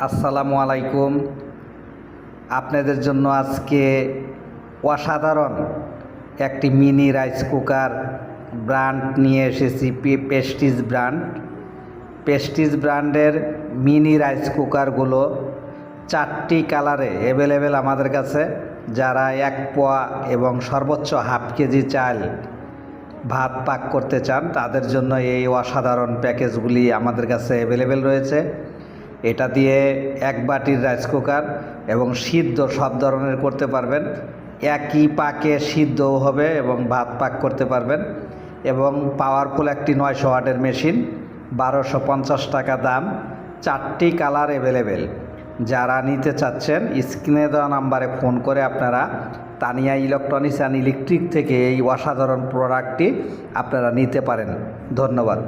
আসসালামু আলাইকুম। আপনাদের জন্য আজকে অসাধারণ একটি মিনি রাইস কুকার ব্র্যান্ড নিয়ে এসেছি পেস্টিজ ব্র্যান্ড। পেস্টিজ ব্র্যান্ডের মিনি রাইস কুকারগুলো চারটি কালারে অ্যাভেলেবেল আমাদের কাছে। যারা এক পোয়া এবং সর্বোচ্চ হাফ কেজি চাল ভাত পাক করতে চান, তাদের জন্য এই অসাধারণ প্যাকেজগুলি আমাদের কাছে অ্যাভেলেবেল রয়েছে। এটা দিয়ে এক বাটির রাইস কুকার এবং সিদ্ধ সব ধরনের করতে পারবেন। একই পাকে সিদ্ধও হবে এবং ভাত পাক করতে পারবেন এবং পাওয়ারফুল একটি নয়শো ওয়াটের মেশিন বারোশো পঞ্চাশ টাকা দাম, চারটি কালার অ্যাভেলেবেল যারা নিতে চাচ্ছেন, স্ক্রিনে দেওয়া নাম্বারে ফোন করে আপনারা তানিয়া ইলেকট্রনিক্স অ্যান্ড ইলেকট্রিক থেকে এই অসাধারণ প্রোডাক্টটি আপনারা নিতে পারেন। ধন্যবাদ।